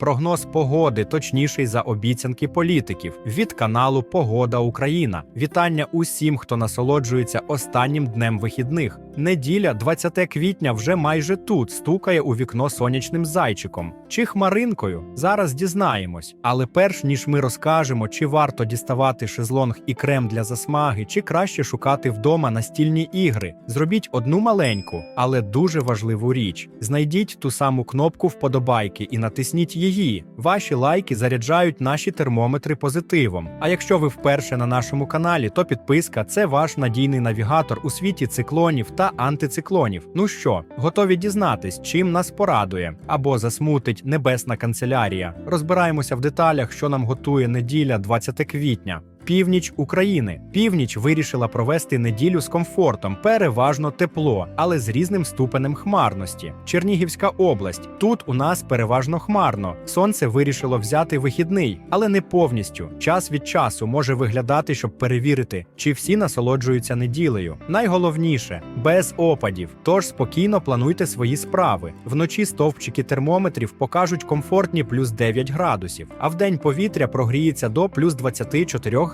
Прогноз погоди точніший за обіцянки політиків від каналу Погода Україна. Вітання усім, хто насолоджується останнім днем вихідних. Неділя, 20 квітня, вже майже тут стукає у вікно сонячним зайчиком чи хмаринкою. Зараз дізнаємось. Але перш ніж ми розкажемо, чи варто діставати шезлонг і крем для засмаги, чи краще шукати вдома настільні ігри, зробіть одну маленьку, але дуже важливу річ: знайдіть ту саму кнопку вподобайки і натисніть її. Ваші лайки заряджають наші термометри позитивом. А якщо ви вперше на нашому каналі, то підписка це ваш надійний навігатор у світі циклонів та антициклонів. Ну що, готові дізнатись, чим нас порадує або засмутить небесна канцелярія? Розбираємося в деталях, що нам готує неділя 20 квітня. Північ України. Північ вирішила провести неділю з комфортом, переважно тепло, але з різним ступенем хмарності. Чернігівська область. Тут у нас переважно хмарно. Сонце вирішило взяти вихідний, але не повністю. Час від часу може виглядати, щоб перевірити, чи всі насолоджуються неділею. Найголовніше без опадів. Тож спокійно плануйте свої справи. Вночі стовпчики термометрів покажуть комфортні плюс 9 градусів, а вдень повітря прогріється до плюс 24 градусів.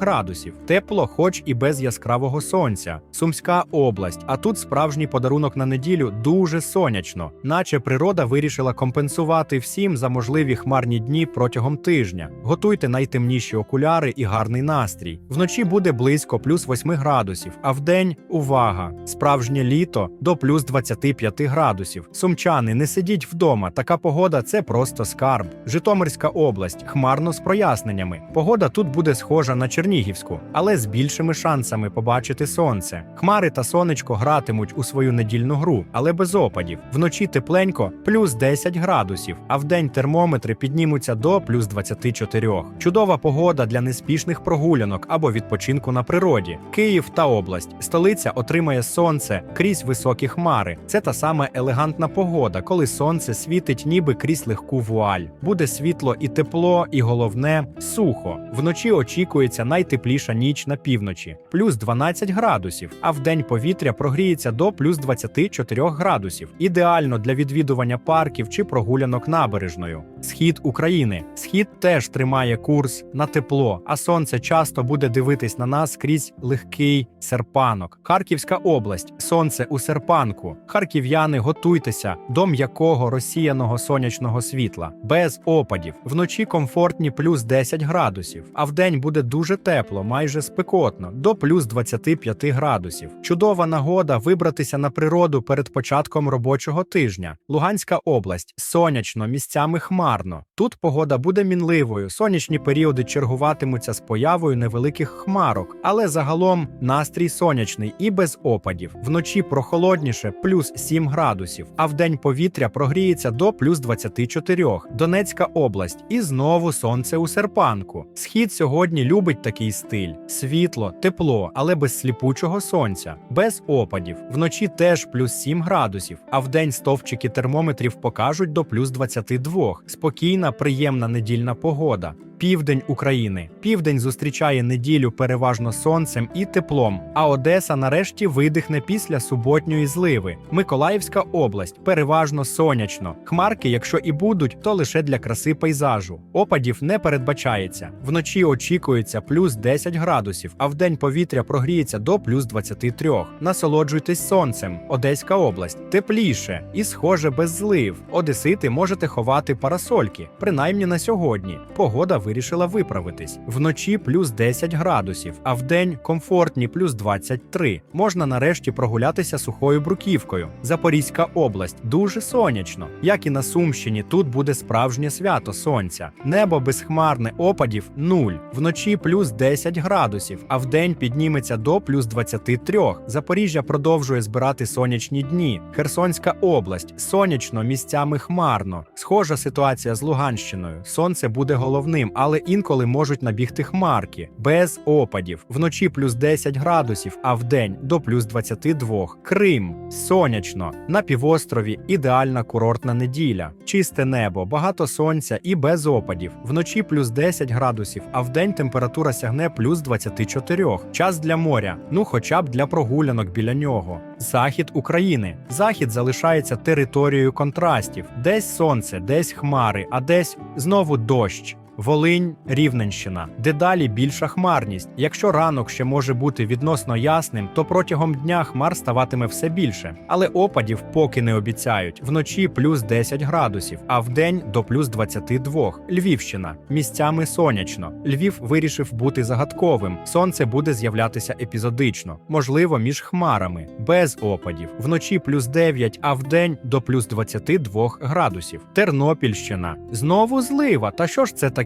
Тепло, хоч і без яскравого сонця. Сумська область. А тут справжній подарунок на неділю дуже сонячно, наче природа вирішила компенсувати всім за можливі хмарні дні протягом тижня. Готуйте найтемніші окуляри і гарний настрій. Вночі буде близько плюс 8 градусів, а вдень увага! Справжнє літо до плюс 25 градусів. Сумчани, не сидіть вдома. Така погода це просто скарб. Житомирська область, хмарно з проясненнями. Погода тут буде схожа на Чернігівську, але з більшими шансами побачити сонце. Хмари та сонечко гратимуть у свою недільну гру, але без опадів. Вночі тепленько плюс 10 градусів, а вдень термометри піднімуться до плюс 24. Чудова погода для неспішних прогулянок або відпочинку на природі. Київ та область. Столиця отримає сонце крізь високі хмари. Це та сама елегантна погода, коли сонце світить ніби крізь легку вуаль. Буде світло і тепло, і головне сухо. Вночі очікується найтепліша ніч на півночі, плюс 12 градусів, а вдень повітря прогріється до плюс 24 градусів. Ідеально для відвідування парків чи прогулянок набережною. Схід України. Схід теж тримає курс на тепло, а сонце часто буде дивитись на нас крізь легкий серпанок. Харківська область. Сонце у серпанку. Харків'яни, готуйтеся до м'якого розсіяного сонячного світла, без опадів. Вночі комфортні плюс 10 градусів, а вдень буде дуже тепло, майже спекотно, до плюс 25 градусів. Чудова нагода вибратися на природу перед початком робочого тижня. Луганська область сонячно, місцями хмарно. Тут погода буде мінливою. Сонячні періоди чергуватимуться з появою невеликих хмарок, але загалом настрій сонячний і без опадів. Вночі прохолодніше плюс 7 градусів, а вдень повітря прогріється до плюс 24. Донецька область і знову сонце у серпанку. Схід сьогодні любить такий стиль: світло, тепло, але без сліпучого сонця, без опадів. Вночі теж плюс 7 градусів, а вдень стовпчики термометрів покажуть до плюс 22. Спокійна, приємна недільна погода. Південь України. Південь зустрічає неділю переважно сонцем і теплом. А Одеса нарешті видихне після суботньої зливи. Миколаївська область переважно сонячно. Хмарки, якщо і будуть, то лише для краси пейзажу. Опадів не передбачається. Вночі очікується плюс 10 градусів, а вдень повітря прогріється до плюс 23. Насолоджуйтесь сонцем. Одеська область тепліше і схоже без злив. Одесити можете ховати парасольки, принаймні на сьогодні. Погода вирішила виправитись. Вночі плюс 10 градусів, а вдень комфортні плюс 23. Можна нарешті прогулятися сухою бруківкою. Запорізька область дуже сонячно. Як і на Сумщині, тут буде справжнє свято сонця. Небо безхмарне опадів нуль. Вночі плюс 10 градусів, а вдень підніметься до плюс 23. Запоріжжя продовжує збирати сонячні дні. Херсонська область сонячно, місцями хмарно. Схожа ситуація з Луганщиною. Сонце буде головним, але інколи можуть набігти хмарки без опадів. Вночі плюс 10 градусів, а вдень до плюс 22. Крим сонячно на півострові. Ідеальна курортна неділя, чисте небо, багато сонця і без опадів. Вночі плюс 10 градусів, а вдень температура сягне плюс 24. Час для моря, ну хоча б для прогулянок біля нього. Захід України. Захід залишається територією контрастів. Десь сонце, десь хмари, а десь знову дощ. Волинь, Рівненщина. Дедалі більша хмарність. Якщо ранок ще може бути відносно ясним, то протягом дня хмар ставатиме все більше. Але опадів поки не обіцяють. Вночі плюс 10 градусів, а вдень до плюс 22. Львівщина. Місцями сонячно. Львів вирішив бути загадковим. Сонце буде з'являтися епізодично, можливо, між хмарами, без опадів. Вночі плюс 9, а вдень до плюс 22 градусів. Тернопільщина. Знову злива. Та що ж це таке?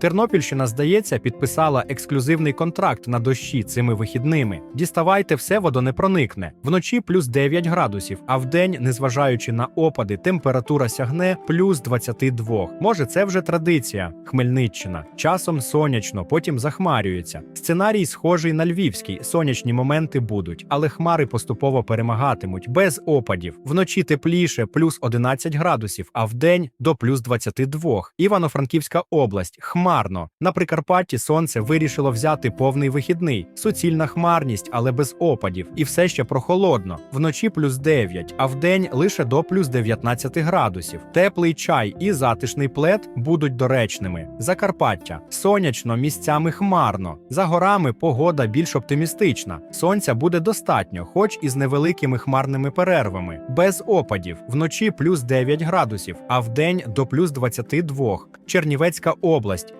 Тернопільщина, здається, підписала ексклюзивний контракт на дощі цими вихідними. Діставайте все, водо не проникне. Вночі плюс 9 градусів, а вдень, незважаючи на опади, температура сягне плюс 22. Може, це вже традиція. Хмельниччина. Часом сонячно, потім захмарюється. Сценарій схожий на львівський. Сонячні моменти будуть, але хмари поступово перемагатимуть без опадів. Вночі тепліше, плюс 11 градусів, а вдень до плюс 22. Івано-Франківська область хмарно. На Прикарпатті сонце вирішило взяти повний вихідний. Суцільна хмарність, але без опадів. І все ще прохолодно. Вночі плюс 9, а вдень лише до плюс 19 градусів. Теплий чай і затишний плед будуть доречними. Закарпаття сонячно, місцями хмарно. За горами погода більш оптимістична. Сонця буде достатньо, хоч і з невеликими хмарними перервами, без опадів. Вночі плюс 9 градусів, а вдень до плюс 22. Чернівецька область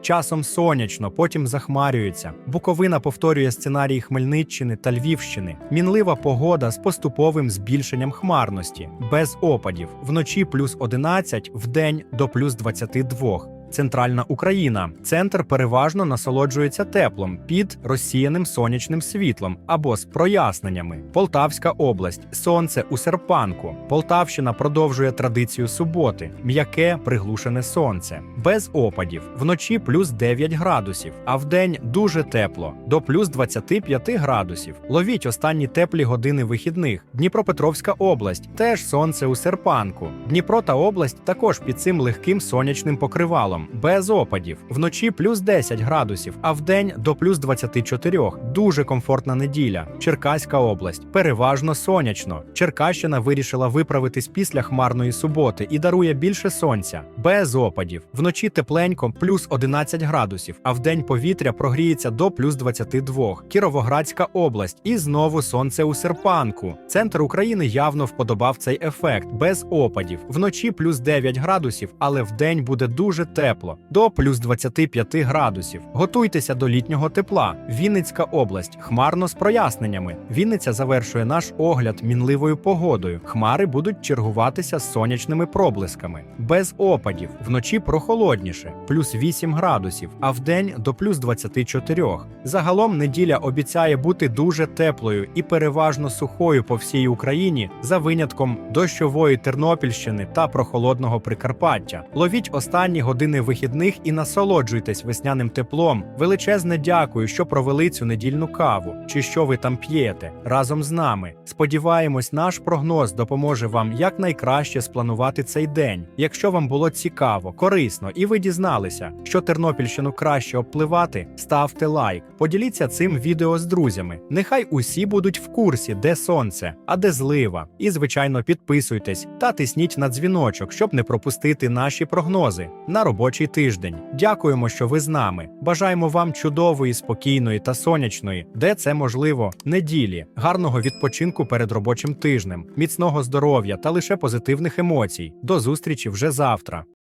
часом сонячно, потім захмарюється. Буковина повторює сценарій Хмельниччини та Львівщини. Мінлива погода з поступовим збільшенням хмарності, без опадів. Вночі плюс 11, вдень до плюс 22. Центральна Україна. Центр переважно насолоджується теплом під розсіяним сонячним світлом або з проясненнями. Полтавська область. Сонце у серпанку. Полтавщина продовжує традицію суботи. М'яке приглушене сонце. Без опадів. Вночі плюс 9 градусів, а вдень дуже тепло до плюс 25 градусів. Ловіть останні теплі години вихідних. Дніпропетровська область. Теж сонце у серпанку. Дніпро та область також під цим легким сонячним покривалом без опадів. Вночі плюс 10 градусів, а вдень до плюс 24. Дуже комфортна неділя. Черкаська область переважно сонячно. Черкащина вирішила виправитись після хмарної суботи і дарує більше сонця, без опадів. Вночі тепленько плюс 11 градусів, а вдень повітря прогріється до плюс 22. Кіровоградська область і знову сонце у серпанку. Центр України явно вподобав цей ефект без опадів. Вночі плюс 9 градусів, але вдень буде дуже тепло до плюс 25 градусів. Готуйтеся до літнього тепла. Вінницька область хмарно з проясненнями. Вінниця завершує наш огляд мінливою погодою. Хмари будуть чергуватися з сонячними проблисками, без опадів. Вночі прохолодніше, плюс 8 градусів, а вдень до плюс 24. Загалом неділя обіцяє бути дуже теплою і переважно сухою по всій Україні, за винятком дощової Тернопільщини та прохолодного Прикарпаття. Ловіть останні години вихідних і насолоджуйтесь весняним теплом. Величезне дякую, що провели цю недільну каву, чи що ви там п'єте разом з нами. Сподіваємось, наш прогноз допоможе вам якнайкраще спланувати цей день. Якщо вам було цікаво, корисно і ви дізналися, що Тернопільщину краще обпливати, ставте лайк, поділіться цим відео з друзями. Нехай усі будуть в курсі, де сонце, а де злива. І, звичайно, підписуйтесь та тисніть на дзвіночок, щоб не пропустити наші прогнози на робочий тиждень. Дякуємо, що ви з нами. Бажаємо вам чудової, спокійної та сонячної, де це можливо, неділі, гарного відпочинку перед робочим тижнем, міцного здоров'я та лише позитивних емоцій. До зустрічі вже завтра.